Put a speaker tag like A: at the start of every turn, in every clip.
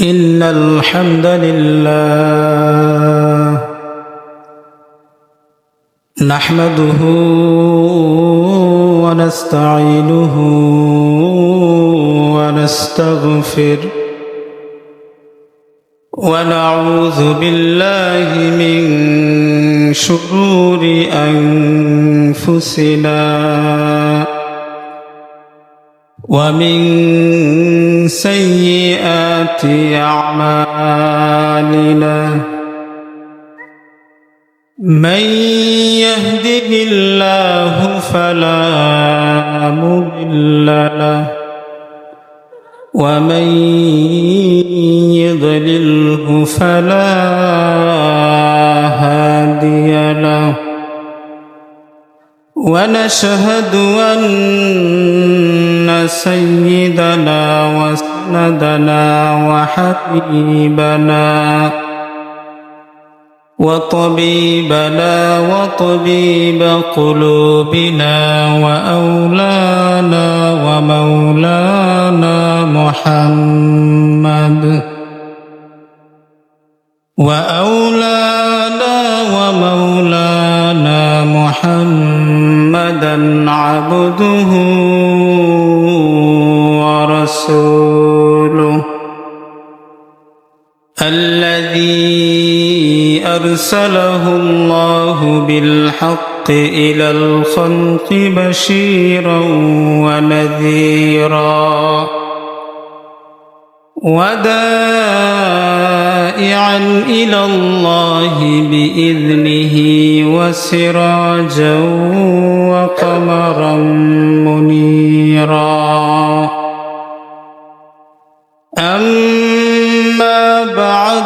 A: إن الحمد لله نحمده ونستعينه ونستغفر ونعوذ بالله من شرور أنفسنا ومن سيئات أعمالنا. من يهده الله فلا مضل له ومن يضلله فلا هادي له. ونشهد أن سيدنا وسندنا وحبيبنا وطبيبنا وطبيب قلوبنا وأولانا ومولانا محمد وأولانا ومولانا محمدا عبده ورسوله. الذي أرسله الله بالحق إلى الخلق بشيرا ونذيرا ودائعا إلى الله بإذنه وسراجا وقمرا منيرا. أما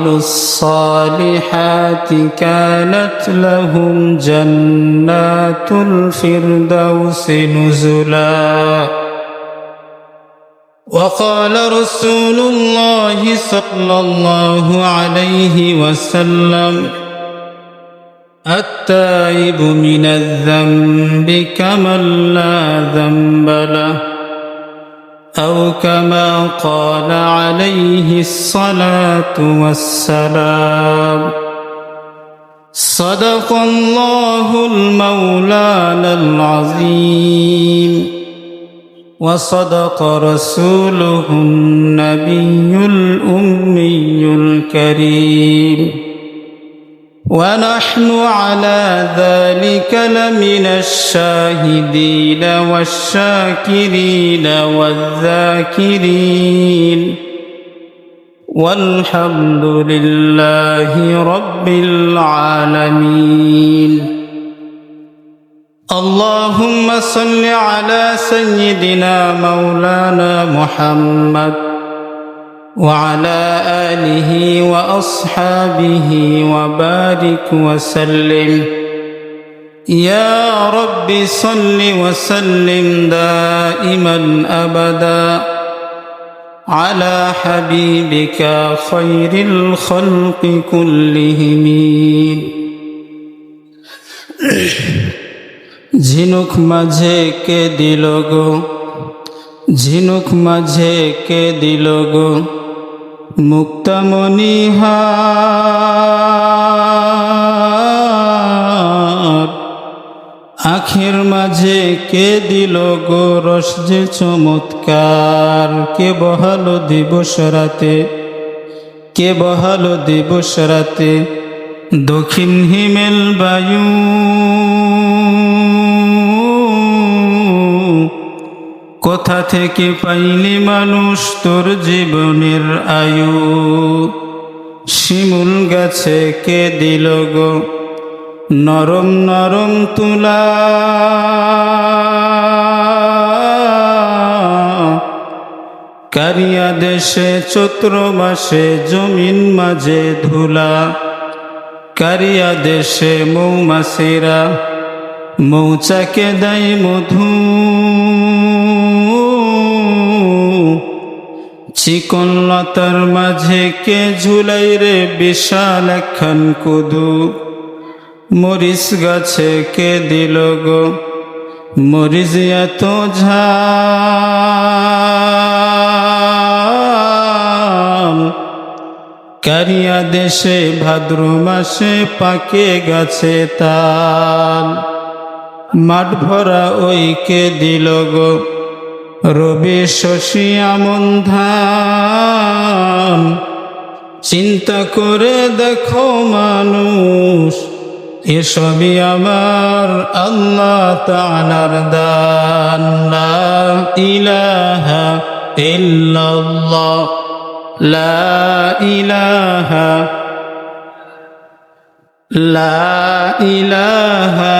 A: وعملوا الصالحات كانت لهم جنات الفردوس نزلا وقال رسول الله صلى الله عليه وسلم التائب من الذنب كمن لا ذنب له أو كما قال عليه الصلاة والسلام. صدق الله المولانا العظيم. وصدق رسوله النبي الأمي الكريم. ونحن على ذلك لمن الشاهدين والشاكرين والذاكرين. والحمد لله رب العالمين. اللهم صل على سيدنا مولانا محمد وعلى آله وأصحابه وبارك وسلم يا رب صل وسلم دائما أبدا على حبيبك خير الخلق كلهم ঝিনুক মাঝে কে দিল গো ঝিনুক মাঝে কে দিল গো? মুক্তামণিহার। আখের মাঝে কে দিল গো রস যে চমৎকার? কে বহালো দিবস রাতে? কে বহালো দিবস রাতে? দক্ষিণ হিমেল বায়ু কোথা থেকে পাইলি মানুষ তোর জীবনের আয়ু। শিমুল গাছে কে দিল গো? নরম নরম তুলা। কারিয়া দেশে চৈত্র মাসে জমিন মাঝে ধুলা। কারিয়া দেশে মৌমাসিরা মৌচাকে দেয় মধু। চিকন লতার মাঝে কে ঝুলাই রে বিশাল একখান কুদু? মরিচ গাছে কে দিল গো? মরিচ এত ঝাল। কারিয়া দেশে ভাদ্র মাসে পাকে গাছে তাল। মাঠ ভরা ওই কে দিল গো? রবি শশী আমন চিন্তা করে দেখো মানুষ, এসবই আমার আল্লাহ তানার দান। লা ইলাহা ইল্লাল্লাহ। লা ইলাহা লা ইলাহা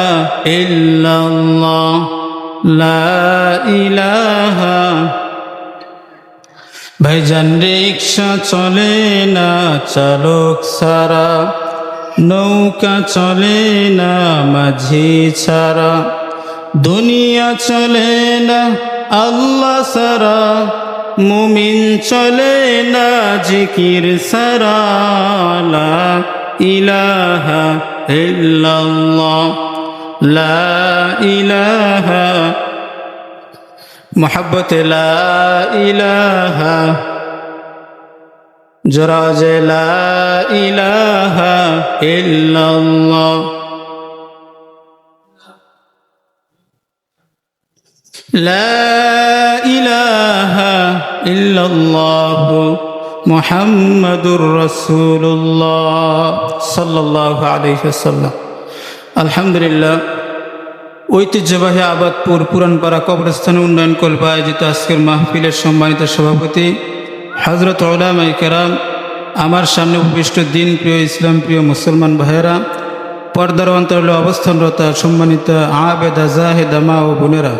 A: ইল্লাল্লাহ। লা ইলাহা। ভাইজান, রিক্সা চলে না, চালক সারা নৌকা চলে না, মাঝি ছাড়া। দুনিয়া চলে না, আল্লাহ সারা মুমিন চলে না, জিকির সারা ইলাহা ইল্লাল্লাহ। ইলাহা, মোহাব্বত ইলাহা জরা যে লা ইলাহা ইল্লাল্লাহ। লা ইলাহা ইল্লাল্লাহ, মুহাম্মাদুর রাসূলুল্লাহ সাল্লাল্লাহু আলাইহি ওয়াসাল্লাম। আলহামদুলিল্লাহ, ঐতিহ্যবাহী আবাদপুর পুরানপাড়া কবরস্থান উন্নয়ন কল্প আয়োজিত আজকের মাহফিলের সম্মানিত সভাপতি হজরত ওলামাই কেরাম, আমার সামনে উপবিষ্ট দিন প্রিয় ইসলাম প্রিয় মুসলমান ভাইয়েরা, পর্দার অন্তরালে অবস্থানরত সম্মানিত আবেদা জাহেদা মা ও বোনেরা,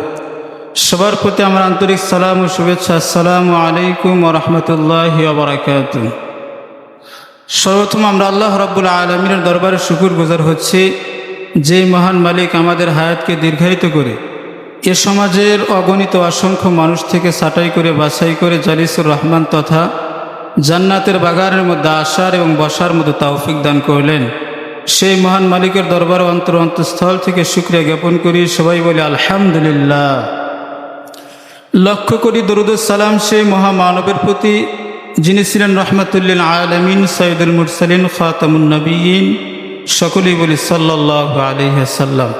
A: সবার প্রতি আমার আন্তরিক সালাম ও শুভেচ্ছা। আসসালামু আলাইকুম ও রহমতুল্লাহ বারাকাত সর্বপ্রথম আমরা আল্লাহ রব্বুল আলমিনের দরবারে শুকুর গুজার হচ্ছি। যে মহান মালিক আমাদের হায়াতকে দীর্ঘায়িত করে, এ সমাজের অগণিত অসংখ্য মানুষ থেকে ছাঁটাই করে, বাছাই করে জালিসুর রহমান তথা জান্নাতের বাগানের মধ্যে আসার এবং বসার মতো তাওফিক দান করলেন। সেই মহান মালিকের দরবার অন্তর অন্তঃস্থল থেকে শুক্রিয়া জ্ঞাপন করি, সবাই বলে আলহামদুলিল্লাহ। লক্ষ্য করি দরুদুস সালাম সেই মহামানবের প্রতি, যিনি ছিলেন রহমতুল্লিল আলমিন সৈয়দুল মুরসালিন, খাতামুন নবীন। সকলেই বলি সাল্লাহ আলহাসাল্লাম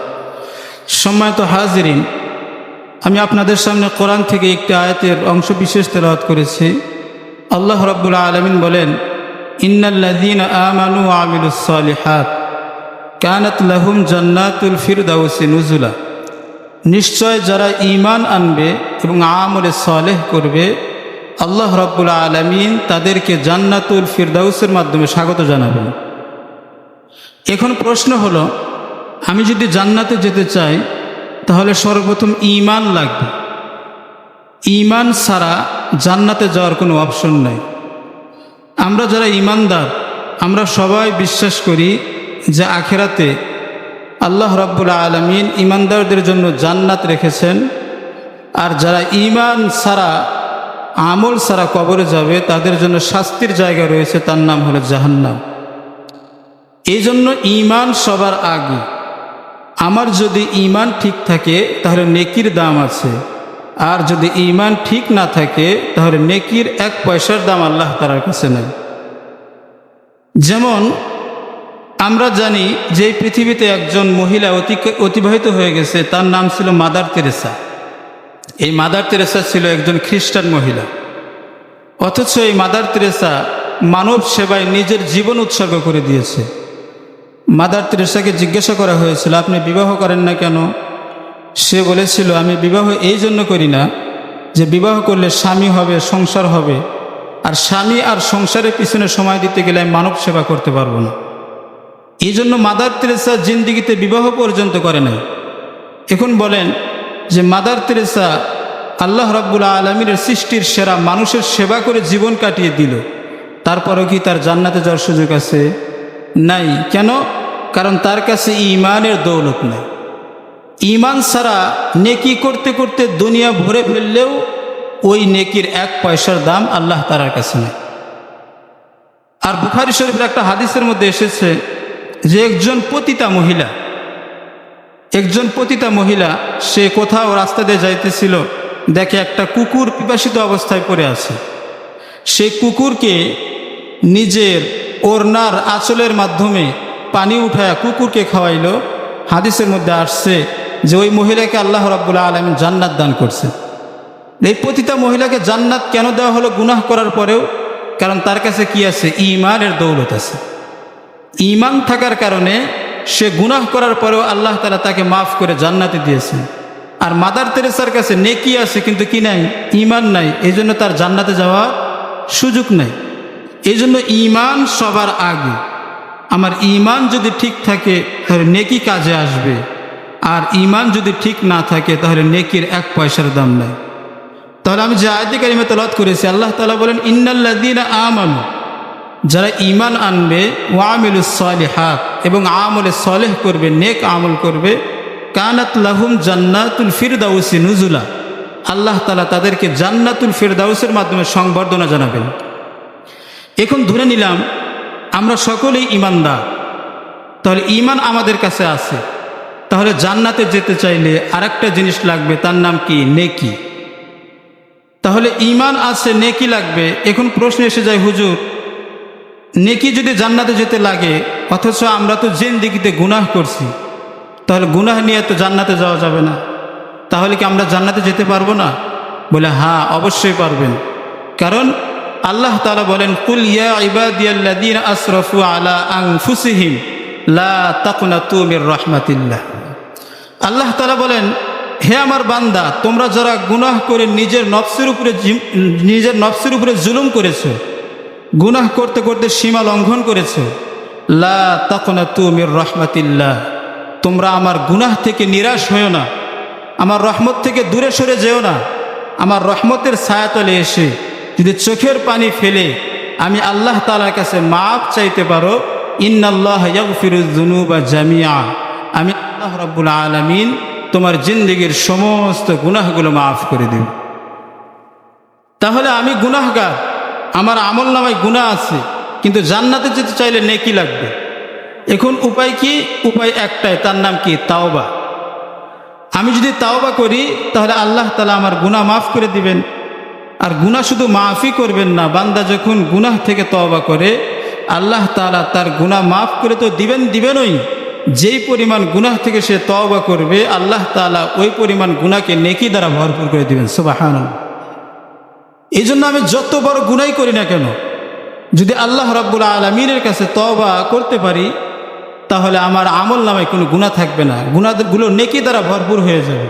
A: সম্মানিত হাজিরিন, আমি আপনাদের সামনে কোরআন থেকে একটি আয়াতের অংশ বিশেষ তেলাওয়াত করেছি। আল্লাহ রব্বুল আলমিন বলেন ইন্নাল্লাদিন আমানু আমিলুসলিহাত কানাত লাহুম জান্নাতুল নুজুলা। নিশ্চয় যারা ঈমান আনবে এবং আমলে সলেহ করবে, আল্লাহ রব্বুল আলমিন তাদেরকে জান্নাতুল ফিরদাউসের মাধ্যমে স্বাগত জানাবেন। এখন প্রশ্ন হলো, আমি যদি জান্নাতে যেতে চাই, তাহলে সর্বপ্রথম ঈমান লাগবে। ঈমান ছাড়া জান্নাতে যাওয়ার কোনো অপশন নাই। আমরা যারা ঈমানদার, আমরা সবাই বিশ্বাস করি যে আখেরাতে আল্লাহ রাব্বুল আলমিন ইমানদারদের জন্য জান্নাত রেখেছেন। আর যারা ঈমান ছাড়া, আমল ছাড়া কবরে যাবে, তাদের জন্য শাস্তির জায়গা রয়েছে, তার নাম হলো জাহান্নাম। এই জন্য ইমান সবার আগে। আমার যদি ইমান ঠিক থাকে, তাহলে নেকির দাম আছে। আর যদি ইমান ঠিক না থাকে, তাহলে নেকির এক পয়সার দাম আল্লাহ তালার কাছে নাই। যেমন, আমরা জানি যে পৃথিবীতে একজন মহিলা অতি অতিবাহিত হয়ে গেছে, তার নাম ছিল মাদার তেরেসা। এই মাদার তেরেসা ছিল একজন খ্রিস্টান মহিলা। অথচ এই মাদার তেরেসা মানব সেবায় নিজের জীবন উৎসর্গ করে দিয়েছে। মাদার তেরেসাকে জিজ্ঞাসা করা হয়েছিল, আপনি বিবাহ করেন না কেন? সে বলেছিল, আমি বিবাহ এই জন্য করি না যে বিবাহ করলে স্বামী হবে, সংসার হবে। আর স্বামী আর সংসারের পিছনে সময় দিতে গেলে আমি মানব সেবা করতে পারব না। এই জন্য মাদার তেরেসা জিন্দিগিতে বিবাহ পর্যন্ত করে নাই। এখন বলেন যে মাদার তেরেসা আল্লাহ রাব্বুল আলমীর সৃষ্টির সেরা মানুষের সেবা করে জীবন কাটিয়ে দিল। তারপরেও কি তার জান্নাতে যাওয়ার সুযোগ আছে? নাই। কেন? কারণ তার কাছে ইমানের দৌলত নেই। ইমান ছাড়া নেকি করতে করতে দুনিয়া ভরে ফেললেও ওই নেকির এক পয়সার দাম আল্লাহ তালার কাছে নেই। আর বুখারি শরীফের একটা হাদিসের মধ্যে এসেছে যে একজন পতিতা মহিলা, একজন পতিতা মহিলা, সে কোথাও রাস্তা দিয়ে যাইতেছিল, দেখে একটা কুকুর পিপাসিত অবস্থায় পড়ে আছে। সেই কুকুরকে নিজের ওড়নার আঁচলের মাধ্যমে পানি উঠায় কুকুরকে খাওয়াইল। হাদিসের মধ্যে আসছে যে ওই মহিলাকে আল্লাহ রাব্বুল্লাহ আলম জান্নাত দান করছে। এই পতিতা মহিলাকে জান্নাত কেন দেওয়া হলো গুনাহ করার পরেও? কারণ তার কাছে কি আছে? ইমানের দৌলত আছে। ইমান থাকার কারণে সে গুনাহ করার পরেও আল্লাহ তালা তাকে মাফ করে জান্নাতে দিয়েছেন আর মাদার তেরেসার কাছে নেকি আছে কিন্তু কি নাই? ইমান নাই। এই জন্য তার জান্নাতে যাওয়ার সুযোগ নাই। এই জন্য ইমান সবার আগে। আমার ইমান যদি ঠিক থাকে, তাহলে নেকি কাজে আসবে। আর ইমান যদি ঠিক না থাকে, তাহলে নেকির এক পয়সার দাম নাই। তাহলে আমি যে আয়তি কারিমে করেছি, আল্লাহ তালা বলেন ইন্নাল্লাদিন আমানু যারা ইমান আনবে ওয়ামিলুসলিহাত এবং আমলে সলেহ করবে, নেক আমল করবে, কানাত লাহুম জান্নাতুল ফিরদাউসি নুজুলা। আল্লাহ তালা তাদেরকে জান্নাতুল ফিরদাউসের মাধ্যমে সংবর্ধনা জানাবেন। এখন ধরে নিলাম আমরা সকলেই ইমানদার। তাহলে ইমান আমাদের কাছে আছে। তাহলে জান্নাতে যেতে চাইলে আরেকটা জিনিস লাগবে, তার নাম কি? নেকি। তাহলে ইমান আছে, নেকি লাগবে। এখন প্রশ্ন এসে যায়, হুজুর, নেকি যদি জান্নাতে যেতে লাগে, অথচ আমরা তো জিন্দিগিতে গুনাহ করছি, তাহলে গুনাহ নিয়ে তো জান্নাতে যাওয়া যাবে না। তাহলে কি আমরা জান্নাতে যেতে পারব না? বলে হ্যাঁ অবশ্যই পারবেন। কারণ আল্লাহ তালা বলেন, কুল ইয়া লা তাকুনা তুমির রহমাতিল্লাহ। আল্লাহ তালা বলেন, হে আমার বান্দা, তোমরা যারা গুনাহ করে নিজের নফসের উপরে নিজের নফসের উপরে জুলুম করেছ, গুনাহ করতে করতে সীমা লঙ্ঘন করেছ, লা তখনা তুমির রহমাতিল্লাহ। তোমরা আমার গুনাহ থেকে নিরাশ হয়েও না, আমার রহমত থেকে দূরে সরে যেও না, আমার রহমতের ছায়াতলে এসে যদি চোখের পানি ফেলে আমি আল্লাহ তালার কাছে মাপ চাইতে পারো, ইন্নাল্লাহ ফিরুজুনুবা জামিয়া আমি আল্লাহ রব্বুল আলমিন তোমার জিন্দগির সমস্ত গুনাহগুলো মাফ করে দেব। তাহলে আমি গুনাহগার, আমার আমল নামায় গুনাহ আছে, কিন্তু জান্নাতে যেতে চাইলে নেকি লাগবে। এখন উপায় কি? উপায় একটাই, তার নাম কি? তাওবা। আমি যদি তাওবা করি, তাহলে আল্লাহ তালা আমার গুনাহ মাফ করে দিবেন। আর গুনাহ শুধু মাফই করবেন না, বান্দা যখন গুনাহ থেকে তওবা করে, আল্লাহ তালা তার গুনাহ মাফ করে তো দিবেন দিবেনই। যেই পরিমাণ গুনাহ থেকে সে তওবা করবে, আল্লাহ তালা ওই পরিমাণ গুনাহকে নেকি দ্বারা ভরপুর করে দিবেন সুবাহান এই জন্য আমি যত বড় গুনাই করি না কেন, যদি আল্লাহ রাব্বুল আলমিনের কাছে তওবা করতে পারি, তাহলে আমার আমল নামায় কোনো গুণা থাকবে না। গুণাগুলো নেকি দ্বারা ভরপুর হয়ে যাবে।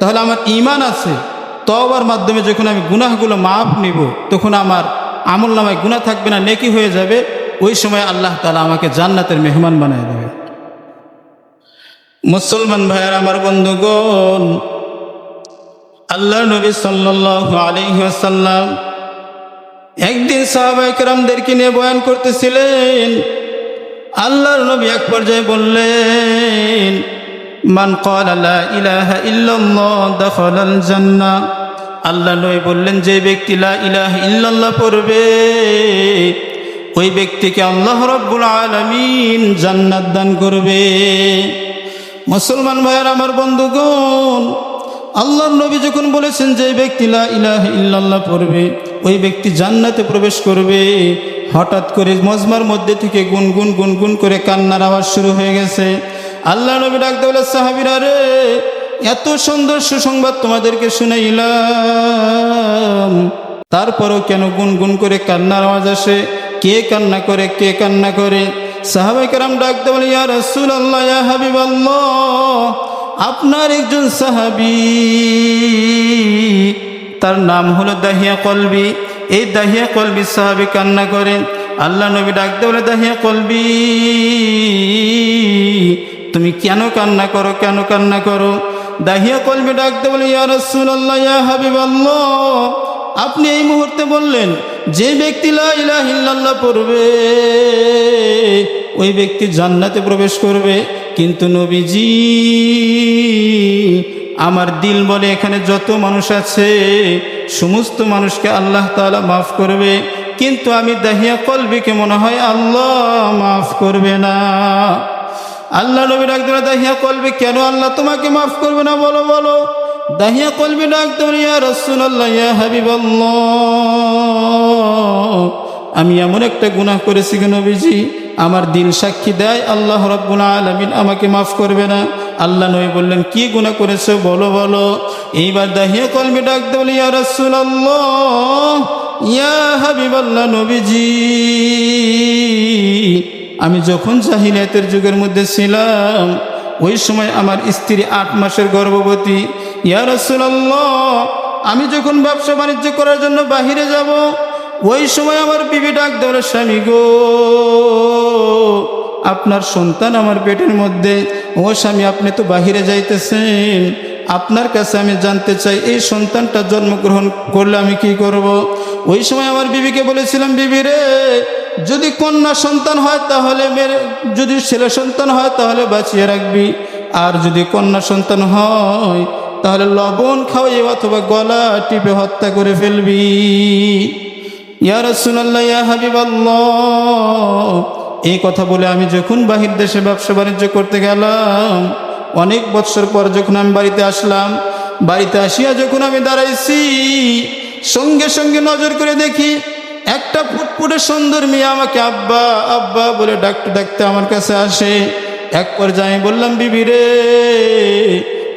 A: তাহলে আমার ইমান আছে। তওবার মাধ্যমে যখন আমি গুনাহগুলো মাপ নিব, তখন আমার আমল নামায় গুণা থাকবে না, নেকি হয়ে যাবে। ওই সময় আল্লাহ তালা আমাকে জান্নাতের মেহমান বানিয়ে দেবে। মুসলমান ভাইয়ের, আমার বন্ধুগণ আল্লাহ নবী সাল্লাহ আলহিহাসাল্লাম একদিন সাহাবাইকরামদেরকে নিয়ে বয়ান করতেছিলেন। আল্লাহর নবী এক পর্যায়ে বললেন মান আল্লাহ নয় বললেন, যে ব্যক্তি ইলাহ ইল্লাল্লাহ পড়বে, ওই ব্যক্তিকে আল্লাহ রব্বুল আলমিন জান্নাত দান করবে। মুসলমান ভাইয়ের, আমার বন্ধুগণ, আল্লাহ নবী যখন বলেছেন যে ব্যক্তি ইলাহ ইল্লাল্লাহ পড়বে, ওই ব্যক্তি জান্নাতে প্রবেশ করবে। হঠাৎ করে মজমার মধ্যে থেকে গুনগুন গুনগুন করে কান্নার আওয়াজ শুরু হয়ে গেছে। আল্লাহ নবী ডাকতে বলে, সাহাবিরা রে, এত সুন্দর সুসংবাদ তোমাদেরকে শুনাইলাম। তারপরও কেন গুনগুন করে কান্নার আওয়াজ আসে? কে কান্না করে, কে কান্না করে? সাহাবাই কারাম ডাকতে বলে, ইয়া রসুল আল্লাহ ইয়া হাবিব আপনার একজন সাহাবি, তার নাম হলো দাহিয়া কলবি। এই দাহিয়া কলবি সাহাবি কান্না করেন আল্লাহ নবী ডাকতে বলে, দাহিয়া কলবি তুমি কেন কান্না করো, কেন কান্না করো? দাহিয়া কলবি ডাকতে বলে, ইয়া রসুল আল্লাহ ইয়া হাবিব আপনি এই মুহূর্তে বললেন, যে ব্যক্তি লা ইলাহা ইল্লাল্লাহ পড়বে, ওই ব্যক্তি জান্নাতে প্রবেশ করবে। কিন্তু নবীজি, আমার দিল বলে এখানে যত মানুষ আছে, সমস্ত মানুষকে আল্লাহ তাআলা মাফ করবে। কিন্তু আমি দাহিয়া কলবিকে মনে হয় আল্লাহ মাফ করবে না। আল্লাহ নবী ডাক দিল দাহিয়া কলবি কেন আল্লাহ তোমাকে মাফ করবে না? বলো বলো। দাহিয়া কলবি ডাক দিল ইয়া রাসূলুল্লাহ, ইয়া হাবিবাল্লাহ। আমি এমন একটা গুনাহ করেছি কি নবীজি, আমার দিল সাক্ষী দেয়, আল্লাহ রব্বুল আলমিন আমাকে মাফ করবে না। আল্লাহ নবী বললেন, কি গুনাহ করেছ? বলো বলো। এইবার দাহিয়া কলবি ডাক দিল ইয়া রাসূলুল্লাহ, ইয়া হাবিবাল্লাহ নবীজি। আমি যখন জাহিলিয়াতের যুগের মধ্যে ছিলাম, ওই সময় আমার স্ত্রী আট মাসের গর্ভবতী। ইয়া রাসূলুল্লাহ, আমি যখন ব্যবসা বাণিজ্য করার জন্য বাহিরে যাব, ওই সময় আমার বিবি ডাক দেওয়ার স্বামী গো, আপনার সন্তান আমার পেটের মধ্যে। ও স্বামী, আপনি তো বাহিরে যাইতেছেন। আপনার কাছে আমি জানতে চাই, এই সন্তানটা জন্মগ্রহণ করলে আমি কি করব। ওই সময় আমার বিবিকে বলেছিলাম, বিবি রে যদি কন্যা সন্তান হয়, তাহলে মেরে, যদি ছেলে সন্তান হয়, তাহলে বাঁচিয়ে রাখবি। আর যদি কন্যা সন্তান হয়, তাহলে লবণ খাওয়াই অথবা গলা টিপে হত্যা করে ফেলবি। এই কথা বলে আমি যখন বাহির দেশে ব্যবসা বাণিজ্য করতে গেলাম, অনেক বৎসর পর যখন আমি বাড়িতে আসলাম, বাড়িতে আসিয়া যখন আমি দাঁড়াইছি, সঙ্গে সঙ্গে নজর করে দেখি একটা ফুটফুটে সুন্দর মেয়ে আমাকে আব্বা আব্বা বলে ডাকতে ডাকতে আমার কাছে আসে। এক পর্যায়ে আমি বললাম, বিবি রে,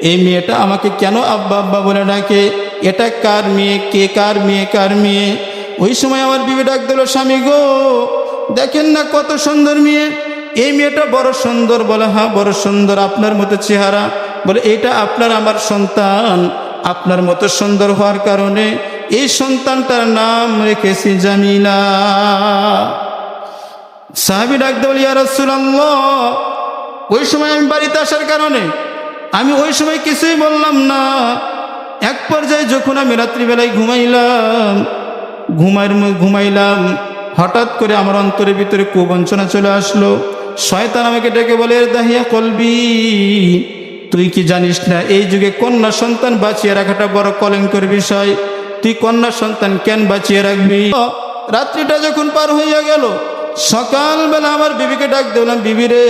A: এই মেয়েটা আমাকে কেন আব্বা আব্বা বলে ডাকে? এটা কার মেয়ে? কে কার মেয়ে? কার মেয়ে? ওই সময় আমার বিবি ডাক দিল, স্বামী গো, দেখেন না কত সুন্দর মেয়ে। এই মেয়েটা বড় সুন্দর বলে হ্যাঁ বড় সুন্দর, আপনার মতো চেহারা। বলে এটা আপনার আমার সন্তান। আপনার মতো সুন্দর হওয়ার কারণে এই সন্তানটার নাম রেখেছি জামিলা। সাহাবি ডাক দেবল ইয়া রাসূলুল্লাহ, ওই সময় আমি বাড়িতে আসার কারণে আমি ওই সময় কিছুই বললাম না। এক পর্যায়ে যখন আমি রাত্রিবেলায় ঘুমাইলাম, ঘুমাইর ঘুমাইলাম, হঠাৎ করে আমার অন্তরের ভিতরে কুবঞ্চনা চলে আসলো। শয়তান আমাকে ডেকে বলে দাহিয়া কলবি, তুই কি জানিস না, এই যুগে কন্যা সন্তান বাঁচিয়ে রাখাটা বড় কলঙ্কের বিষয়। তুই কন্যা সন্তান কেন বাঁচিয়ে রাখবি? রাত্রিটা যখন পার হইয়া গেল, সকালবেলা আমার বিবিকে ডাক দিলাম, বিবি রে,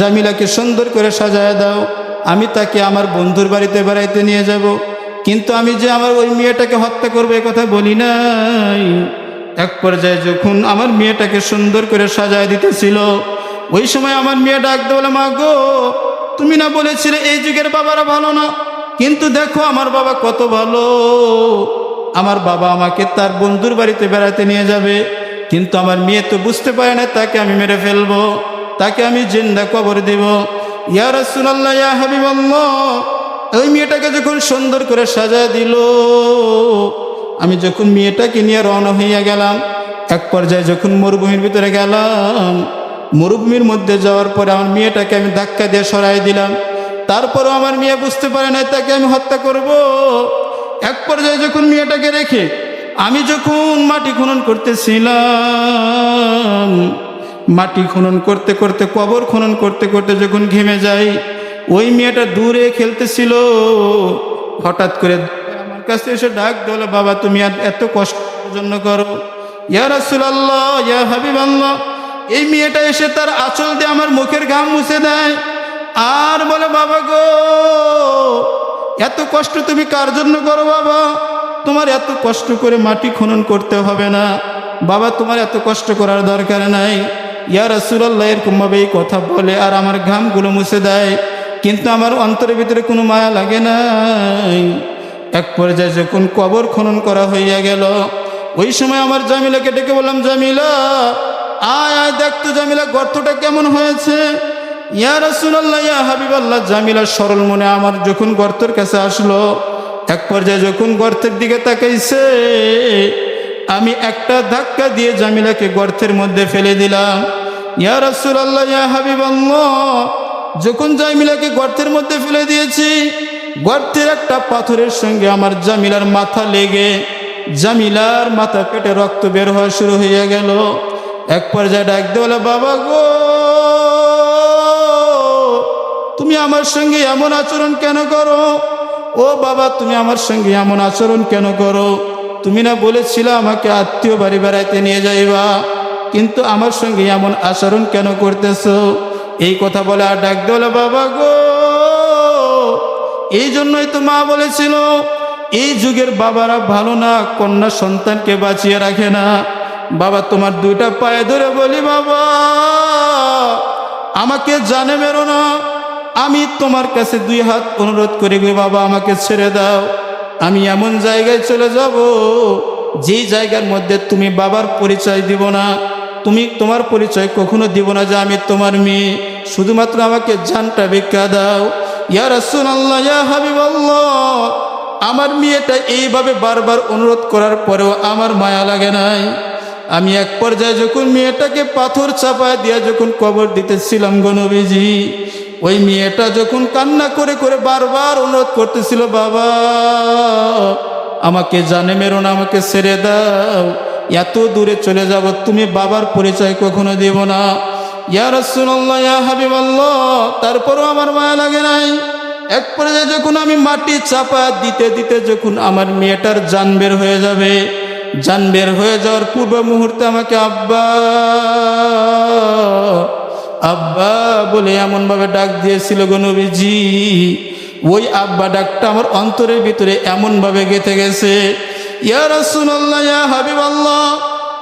A: জামিলাকে সুন্দর করে সাজায় দাও। আমি তাকে আমার বন্ধুর বাড়িতে বেড়াইতে নিয়ে যাব। কিন্তু আমি যে আমার ওই মেয়েটাকে হত্যা করব কথা বলি নাই। এক পর্যায়ে যখন আমার মেয়েটাকে সুন্দর করে সাজায় দিতেছিল, ওই সময় আমার মেয়ে ডাক দেবলে মা গো, তুমি না বলেছিলে এই যুগের বাবারা ভালো না? কিন্তু দেখো আমার বাবা কত ভালো। আমার বাবা আমাকে তার বন্ধুর বাড়িতে বেড়াতে নিয়ে যাবে। কিন্তু আমার মেয়ে তো বুঝতে পারে না, তাকে আমি মেরে ফেলব, তাকে আমি জিন্দা কবর দেব। ইয়া রাসূলুল্লাহ, ইয়া হাবিবাল্লাহ, ওই মেয়েটাকে যখন সুন্দর করে সাজা দিল, আমি যখন মেয়েটাকে নিয়ে রওনা হইয়া গেলাম, এক পর্যায়ে যখন মরুভূমির ভিতরে গেলাম, মরুভূমির মধ্যে যাওয়ার পরে আমার মেয়েটাকে আমি ধাক্কা দিয়ে সরাই দিলাম। তারপরও আমার মেয়ে বুঝতে পারে না, তাকে আমি হত্যা করব। এক পর্যায়ে যখন মেয়েটাকে রেখে আমি যখন মাটি খনন করতেছিলাম, মাটি খনন করতে করতে, কবর খনন করতে করতে যখন ঘেমে যাই, ওই মেয়েটা দূরে খেলতেছিল। হঠাৎ করে আমার কাছে এসে ডাক দিল, বাবা, তুমি এত কষ্ট জন্য করো। ইয়া রাসূলুল্লাহ, ইয়া হাবিবাল্লাহ। এই মেয়েটা এসে তার আঁচল দিয়ে আমার মুখের ঘাম মুছে দেয়। আর বলে, বাবা গো, এত কষ্ট তুমি কার জন্য করো বাবা? তোমার এত কষ্ট করে মাটি খনন করতে হবে না। বাবা, তোমার এত কষ্ট করার দরকার নাই। ইয়া রাসূলুল্লাহ এরকমভাবে এই কথা বলে আর আমার ঘামগুলো মুছে দেয়। কিন্তু আমার অন্তরের ভিতরে কোনো মায়া লাগে নাই। এক পর্যায়ে যখন কবর খনন করা হইয়া গেল, ওই সময় আমার জামিলাকে ডেকে বললাম, জামিলা, আয় আয় দেখতো জামিলা গর্তটা কেমন হয়েছে? ইয়া রাসূলুল্লাহ, ইয়া হাবিবাল্লাহ জামিলা সরল মনে আমার যখন গর্তের কাছে আসলো, এক পর্যায়ে যখন গর্তের দিকে তাকাইছে, আমি একটা ধাক্কা দিয়ে জামিলাকে গর্তের মধ্যে ফেলে দিলাম। ইয়া রাসূলুল্লাহ, ইয়া হাবিবাল্লাহ, যখন জামিলাকে গর্তের মধ্যে ফেলে দিয়েছি, গর্তের একটা পাথরের সঙ্গে আমার জামিলার মাথা লেগে, জামিলার মাথা পেটে রক্ত বের হওয়া শুরু হয়ে গেল। এক পর্যায়ে ডাক দিয়ে বাবা গো! তুমি আমার সঙ্গে এমন আচরণ কেন করো? ও বাবা, তুমি আমার সঙ্গে এমন আচরণ কেন করো? তুমি না বলেছিলে আমাকে আত্মীয় বাড়ি বেড়াইতে নিয়ে যাইবা। কিন্তু আমার সঙ্গে এমন আচরণ কেন করতেছো? এই কথা বলে আর ডাক দিয়ে বাবা গো! এই জন্যই তো মা বলেছিল, এই যুগের বাবারা ভালো না, কন্যা সন্তানকে বাঁচিয়ে রাখে না। বাবা, তোমার দুইটা পায়ে ধরে বলি, বাবা, আমাকে জানে মেরো না। আমি তোমার কাছে দুই হাত অনুরোধ করি গো বাবা, আমাকে ছেড়ে দাও। আমি এমন জায়গায় চলে যাব যেই জায়গার মধ্যে তুমি বাবার পরিচয় দিব না। তুমি তোমার পরিচয় কখনো দিব না যে আমি তোমার মেয়ে। শুধুমাত্র আমাকে জানটা ভিক্ষা দাও। ইয়া রাসুল ইয়া হাবিব আমার মেয়েটা এইভাবে বারবার অনুরোধ করার পরেও আমার মায়া লাগে নাই। আমি এক পর্যায়ে যখন মেয়েটাকে পাথর চাপায় দিয়া যখন কবর দিতেছিলাম গণবিজি ওই মেয়েটা যখন কান্না করে করে বারবার অনুরোধ করতেছিল, বাবা, আমাকে জানে মেরো না, আমাকে ছেড়ে দাও। এত দূরে চলে যাব, তুমি বাবার পরিচয় কখনো দেব না। ইয়া রসুল্লাহ ইয়া হাবিবাল্লাহ, তারপরও আমার মায়া লাগে নাই। এক পর্যায়ে যখন আমি মাটি চাপা দিতে দিতে যখন আমার মেয়েটার জান বের হয়ে যাবে, জান বের হয়ে যাওয়ার পূর্ব মুহূর্তে আমাকে, আব্বা আব্বা বলে এমনভাবে ডাক দিয়েছিল গো ওই আব্বা ডাকটা আমার অন্তরের ভিতরে এমনভাবে গেঁথে গেছে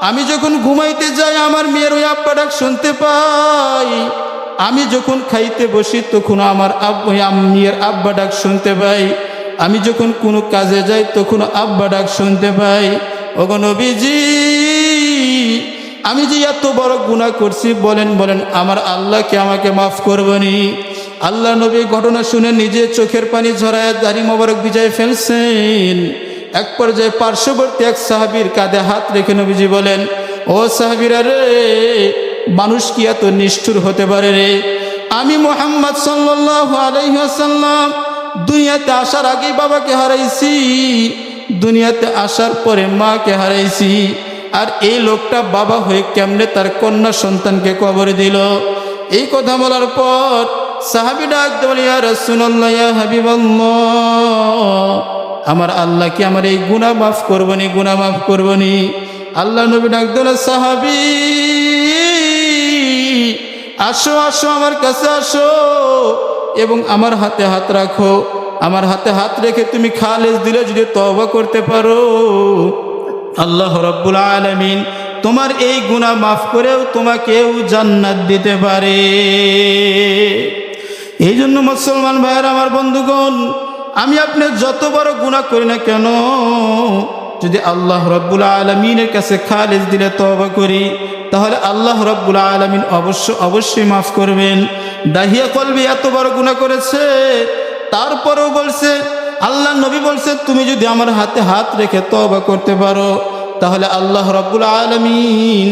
A: আমি যখন ঘুমাইতে যাই, আমার মেয়ের ওই আব্বা ডাক শুনতে পাই। আমি যখন খাইতে বসি, তখন আমার মেয়ের আব্বা ডাক শুনতে পাই। আমি যখন কোনো কাজে যাই, তখন আব্বা ডাক শুনতে পাই। ওগো নবীজি আমি যে এত বড় গুণা করছি, বলেন বলেন, আমার আল্লাহকে আমাকে মাফ করবনি আল্লাহ নবী ঘটনা শুনে নিজে চোখের পানি ঝরায় দাড়ি মোবারক বিজয় ফেলছেন। এক পর্যায়ে পার্শ্ববর্তী এক সাহাবির কাঁধে হাত রেখে নবীজি বলেন, ও সাহাবিরা রে, মানুষ কি এত নিষ্ঠুর হতে পারে রে? আমি মোহাম্মদ সাল্লাহ আলাইসাল্লাম দুনিয়াতে আসার আগেই বাবাকে হারাইছি, দুনিয়াতে আসার পরে মাকে হারাইছি। আর এই লোকটা বাবা হয়ে কেমনে তার কন্যা সন্তানকে কবরে দিল? এই কথা বলার পর সাহাবি ডাক হাবিবাল্লাহ, আমার আল্লাহ কি আমার এই গুণা মাফ করবনি গুণা মাফ করবনি? আল্লাহ নবী ডাক সাহাবি, আসো আসো, আমার কাছে আসো এবং আমার হাতে হাত রাখো। আমার হাতে হাত রেখে তুমি খালেজ দিলে যদি তবা করতে পারো। আল্লাহ রব্বুল আলমিন তোমার এই গুণা মাফ করেও তোমাকেও জান্নাত দিতে পারে। এই জন্য মুসলমান ভাইয়ের, আমার বন্ধুগণ, আমি আপনি যত বড় গুণা করি না কেন, যদি আল্লাহ রব্বুল আলমিনের কাছে খালেজ দিলে তবা করি, তাহলে আল্লাহ রব্বুল আলমিন অবশ্য অবশ্যই মাফ করবেন। দাহিয়া কলবি এত বড় গুণা করেছে, তারপরেও বলছে আল্লাহ নবী বলছে, তুমি যদি আমার হাতে হাত রেখে তবা করতে পারো, তাহলে আল্লাহ রব্বুল আলমিন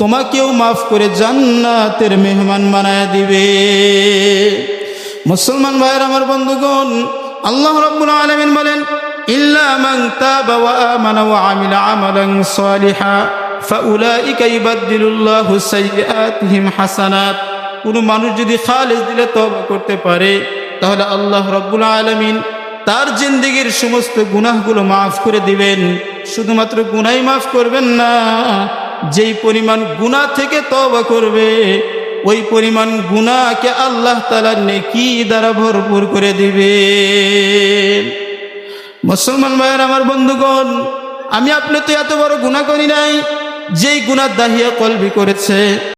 A: তোমাকেও মাফ করে জান্নাতের মেহমান বানায় দিবে। মুসলমান ভাইয়ের, আমার বন্ধুগণ, আল্লাহ রব্বুল আলমিন বলেন মান তাবা ওয়া আমানা ওয়া আমিলা আমালান সালিহা, ফাউলাইকা ইবাদদিলুল্লাহু সাইয়্যাতিহিম হাসানাত। কোনো মানুষ যদি খালেজ দিলে তবা করতে পারে, তাহলে আল্লাহ রব্বুল আলমিন তার জিন্দিগির সমস্ত গুনাহগুলো মাফ করে দিবেন। শুধুমাত্র গুনাই মাফ করবেন না, যেই পরিমাণ গুনাহ থেকে তবা করবে, ওই পরিমাণ গুনাহকে আল্লাহ তালা নেকি দ্বারা ভরপুর করে দিবে মুসলমান ভাইয়ের, আমার বন্ধুগণ, আমি আপনি তো এত বড় গুণা করি নাই, যেই গুণার দাহিয়া কলবি করেছে।